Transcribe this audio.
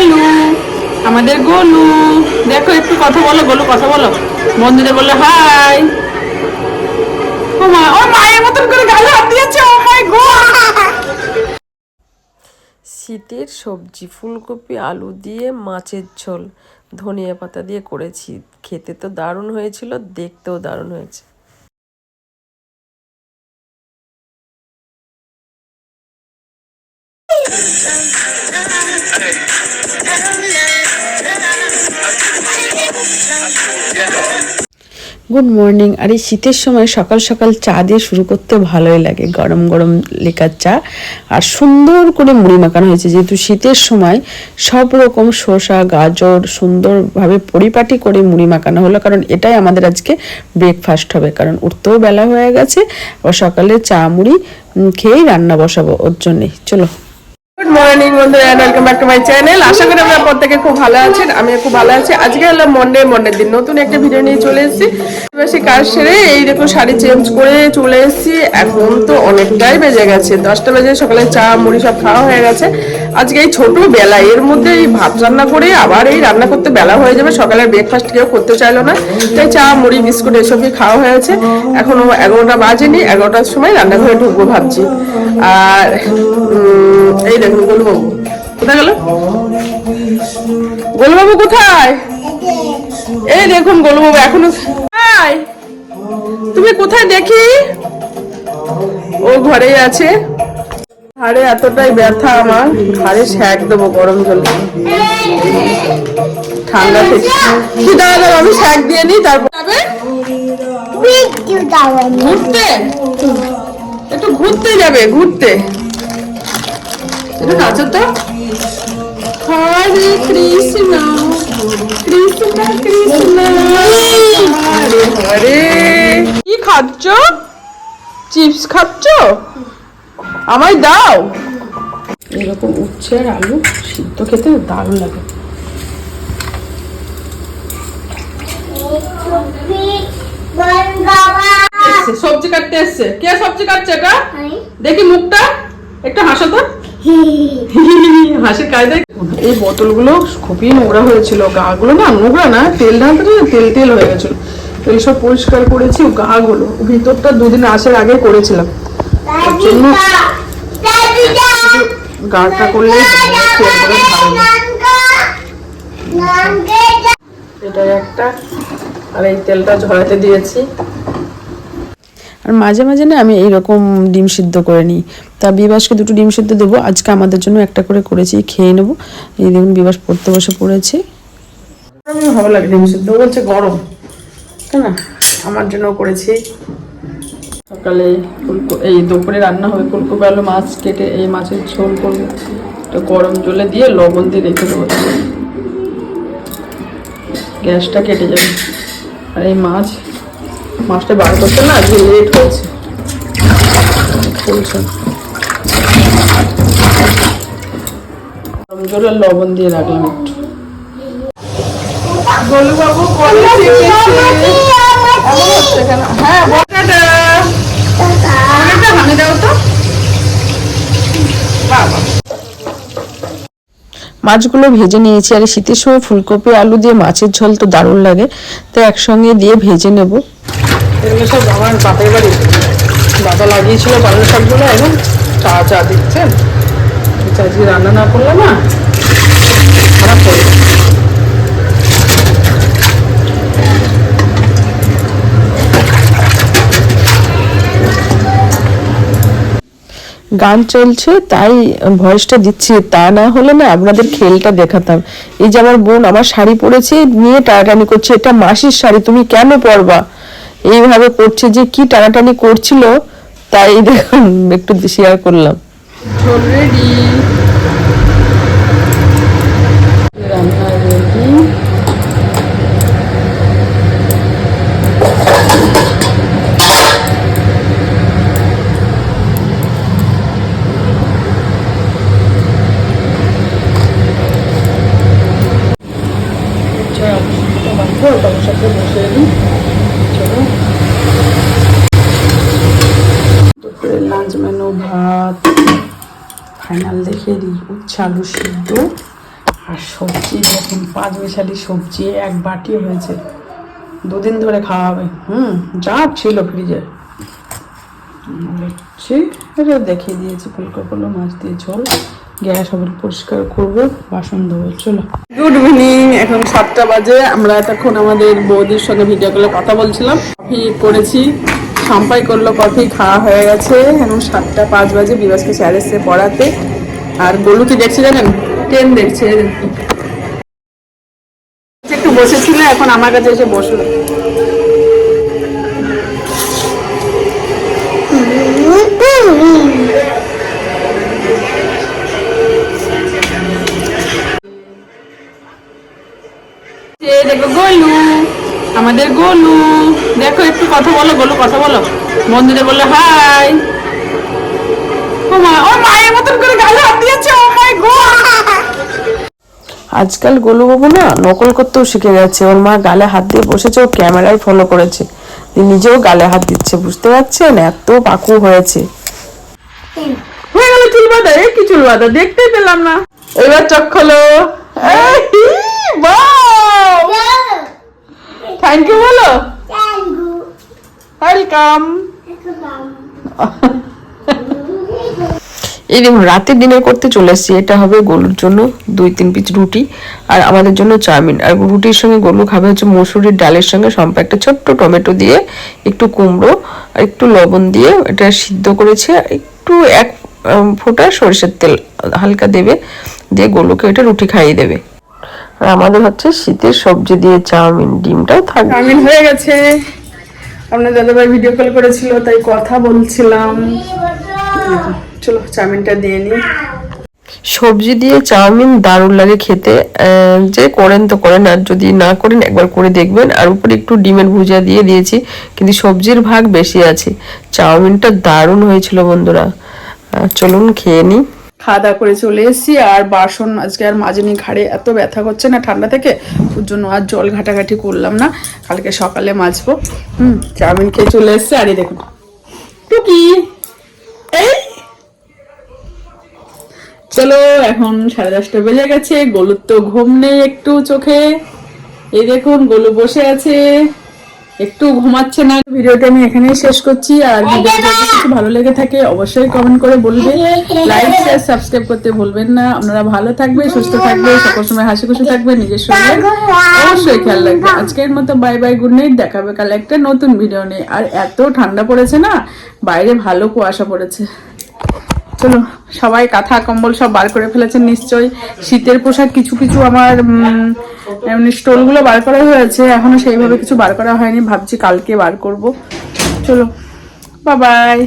গোলু। আমাদের গোলু। দেখো একটু কথা বলো গোলু কথা বলো। বন্ধুদের বলল হাই। ও মা ও মায়ের মতন করে গালে হাত দিয়েছে ও মাই গড। শীতের সবজি ফুলকপি আলু দিয়ে মাছের ঝোল ধনিয়া পাতা দিয়ে করেছি। খেতে তো দারুণ হয়েছিল দেখতেও দারুণ হয়েছে। গুড মর্নিং আর এই শীতের সময় সকাল সকাল চা দিয়ে শুরু করতে ভালোই লাগে। গরম গরম লেকার চা আর সুন্দর করে মুড়ি মাখানো হয়েছে। যেহেতু শীতের সময় সব রকম শসা, গাজর সুন্দরভাবে পরিপাটি করে মুড়ি মাখানো হলো, কারণ এটাই আমাদের আজকে ব্রেকফাস্ট হবে। কারণ উঠতেও বেলা হয়ে গেছে ও সকালে চা, মুড়ি খেয়েই রান্না বসাবো ওর জন্যে। চলো। মর্নিং আশা করি প্রত্যেকে খুব ভালো আছেন খুব ভালো আছি। আজকে হলো মন্ডে মন্ডের দিন। নতুন একটা ভিডিও নিয়ে চলে এসেছি। কাজ সেরে শাড়ি চেঞ্জ করে চলে এসেছি। এখন তো অনেকটাই বেজে গেছে। দশটা বেজে সকালে চা, মুড়ি সব খাওয়া হয়ে গেছে। আজকে এই ছোট বেলা, এর মধ্যে এই ভাত রান্না করে আবার এই রান্না করতে বেলা হয়ে যাবে। সকালের ব্রেকফাস্ট কেউ করতে চাইলো না। তাই চা, মুড়ি, বিস্কুট এসবই খাওয়া হয়েছে এখনও এগারোটা বাজেনি, এগারোটার সময় রান্নাঘরে ঢুকবো ভাবছি। আর এই দেখুন গোলবাবু কোথায় গেল? গোলবাবু কোথায়? এই দেখুন গোলবাবু এখনও তুমি কোথায় দেখি? ও ঘরেই আছে। ঘাড়ে এতটাই ব্যথা আমার ঘাড়ে শ্যাক দেবো গরম জল ঠান্ডা থেকে কি দাঁড়া দাঁড়া আমি শ্যাক দিয়ে নিই তারপর যাবে? ঘুরতে? একটু ঘুরতে যাবে ঘুরতে। একটু নাচো তো হরে কৃষ্ণ কৃষ্ণ কৃষ্ণ হরে হরে কি খাচ্ছ? চিপস খাচ্ছ? আমায় দাও। এরকম উচ্ছে আর আলু সিদ্ধ খেতে দারুণ লাগে। সবজি কাটতে এসছে। কে সবজি কাটছে এটা? দেখি মুখটা। একটু হাসো তো। হাসির কায়দায় এই বোতলগুলো খুবই নোংরা হয়েছিল গাগুলো না নোংরা না তেল ঢালতে না তেল তেল হয়ে গেছিল। তেল সব পরিষ্কার করেছি গাগুলো। ভিতরটা দুদিন আসার আগে করেছিলাম। ওর জন্য গাটা করলে। এটা একটা আর এই তেলটা ঝরাতে দিয়েছি। আর মাঝে মাঝে না আমি এইরকম ডিম সিদ্ধ করে নিই। তা বিবাসকে দুটো ডিম সিদ্ধ দেবো। আজকে আমাদের জন্য একটা করে করেছি, খেয়ে নেব। এই দেখুন বিবাস পড়তে বসে পড়েছে। ভালো লাগে ডিম সিদ্ধ। বলছে গরম। তাই না? আমার জন্য করেছি। সকালে এই দুপুরে রান্না হবে ফুলকপি আলু মাছ কেটে এই মাছের ঝোল করব তো গরম জলে দিয়ে লবণ দিয়ে রেখে দেবো গ্যাসটা কেটে যাবে। আর এই মাছ মাছটা বার করতে না আজকে লেট হয়েছে গরম জলে আর লবণ দিয়ে রাখলাম একটু। গোলুবাবু কলে হচ্ছে কেন হ্যাঁ বটাটা দাও তো। বাবা মাছগুলো ভেজে নিয়েছি। আর শীতের সময় ফুলকপি আলু দিয়ে মাছের ঝোল তো দারুণ লাগে। তো একসঙ্গে দিয়ে ভেজে নেব। এগুলো সব আমার বাপের বাড়ি। বাবা লাগিয়েছিল পালং শাকগুলো, এখন চা চা দিচ্ছেন চা আজকে রান্না না করলে না খারাপ গান চলছে, তাই ভয়েসটা দিচ্ছি। তা না হলে না আপনাদের খেলটা দেখাতাম। এই যে আমার বোন, আমার শাড়ি পরেছে, নিয়ে টানাটানি করছে। এটা মাসির শাড়ি, তুমি কেন পরবা? এইভাবে করছে যে কি টানাটানি করছিল তাই দেখুন একটু শেয়ার করলাম ঝোল রেডি রান্না রেডি বসে দিই চলো দুপুরে লাঞ্চ মেনু ভাত ফাইনাল দেখে দিই। উচ্ছে আলু সিদ্ধ। আর সবজি দেখুন পাঁচ মিশালি সবজি, এক বাটি হয়েছে। দুদিন ধরে খাওয়া হবে। হুম, যা ছিল ফ্রিজে এটা দেখিয়ে দিয়েছি, ফুলকপি মাছ দিয়ে ঝোল। গ্যাস হবে পরিষ্কার করব, বাসন ধোবো, চলো। গুড ইভিনিং এখন সাতটা বাজে। আমরা এতক্ষণ আমাদের বৌদির সঙ্গে ভিডিও কলে কথা বলছিলাম। কফি করেছি। সাম্পাই করল কফি খাওয়া হয়ে গেছে। এখন সাতটা পাঁচ বাজে বিবাসকে স্যার এসছে পড়াতে। আর গোলু কি দেখছে জানেন? ট্রেন দেখছে। একটু বসেছিল এখন আমার কাছে এসে বসল। কথা বলো গোলু কথা বলো। বন্ধুদের বলল হাই। ও মা ও মায়ের মতন করে গালে হাত দিয়েছে ও মাই গড। আজকাল গোলুবাবু না নকল করতেও শিখে গেছে। ওর মা গালে হাত দিয়ে বসেছে ও ক্যামেরায় ফলো করেছে। নিজেও গালে হাত দিচ্ছে বুঝতে পারছেন? এত পাকু হয়েছে। হয়ে গেল চুল বাঁধা এই কি চুল বাঁধা? দেখতেই পেলাম না। এবার চোখ খোলো। থ্যাংক ইউ বলো। ওয়েলকাম এই দেখুন রাতে ডিনার করতে চলে এসেছি। এটা হবে গলুর জন্য দুই তিন পিস রুটি আর আমাদের জন্য চাউমিন। আর রুটির সঙ্গে গলু খাবে হচ্ছে মসুরির ডালের সঙ্গে সম্পা একটা ছোট্ট টমেটো দিয়ে একটু কুমড়ো আর একটু লবণ দিয়ে এটা সিদ্ধ করেছে। একটু এক ফোঁটা সরিষার তেল হালকা দেবে দিয়ে গলুকে এটা রুটি খাইয়ে দেবে। আর আমাদের হচ্ছে শীতের সবজি দিয়ে চাউমিন ডিমটাও থাকবে। চাউমিন হয়ে গেছে। আপনার দাদাভাই ভিডিও কল করেছিল, তাই কথা বলছিলাম। চলো, চাউমিনটা দিয়ে নিই সবজি দিয়ে চাউমিন দারুণ লাগে খেতে। যে করেন তো করেন, আর যদি না করেন, একবার করে দেখবেন। আর উপরে একটু ডিমের ভুজা দিয়ে দিয়েছি, কিন্তু সবজির ভাগ বেশি আছে। চাউমিনটা দারুণ হয়েছিল বন্ধুরা। চলুন খেয়ে নিই খাওয়া দাওয়া করে চলে এসেছি। আর বাসন আজকে আর মাজেনি, ঘাড়ে এত ব্যথা করছে না ঠান্ডা থেকে, ওর জন্য আর জল ঘাটাঘাটি করলাম না। কালকে সকালে মাজবো। হুম, চাউমিন খেয়ে চলে এসছে। আর এই দেখুন, টুকি। এই। চলো, এখন সাড়ে দশটা বেজে গেছে। গলুর তো ঘুম নেই একটু চোখে। এই দেখুন, গলু বসে আছে। একটু ঘুমাচ্ছে না। ভিডিওটা আমি এখানেই শেষ করছি। আর ভিডিওটা যদি কিছু ভালো লেগে থাকে অবশ্যই কমেন্ট করে বলবে। লাইক শেয়ার সাবস্ক্রাইব করতে ভুলবেন না। আপনারা ভালো থাকবে সুস্থ থাকবে সকল সময় হাসি খুশি থাকবে নিজের সঙ্গে অবশ্যই খেয়াল রাখবে আজকের মতো বাই বাই গুড নাইট দেখাবে কাল একটা নতুন ভিডিও নিয়ে। আর এত ঠান্ডা পড়েছে না বাইরে ভালো কুয়াশা পড়েছে। চলো, সবাই কাঁথা, কম্বল সব বার করে ফেলেছেন নিশ্চয়ই। শীতের পোশাক কিছু কিছু আমার এমনি স্টোলগুলো বার করা হয়েছে, এখনও সেইভাবে কিছু বার করা হয়নি, ভাবছি কালকে বার করব। চলো বাই বাই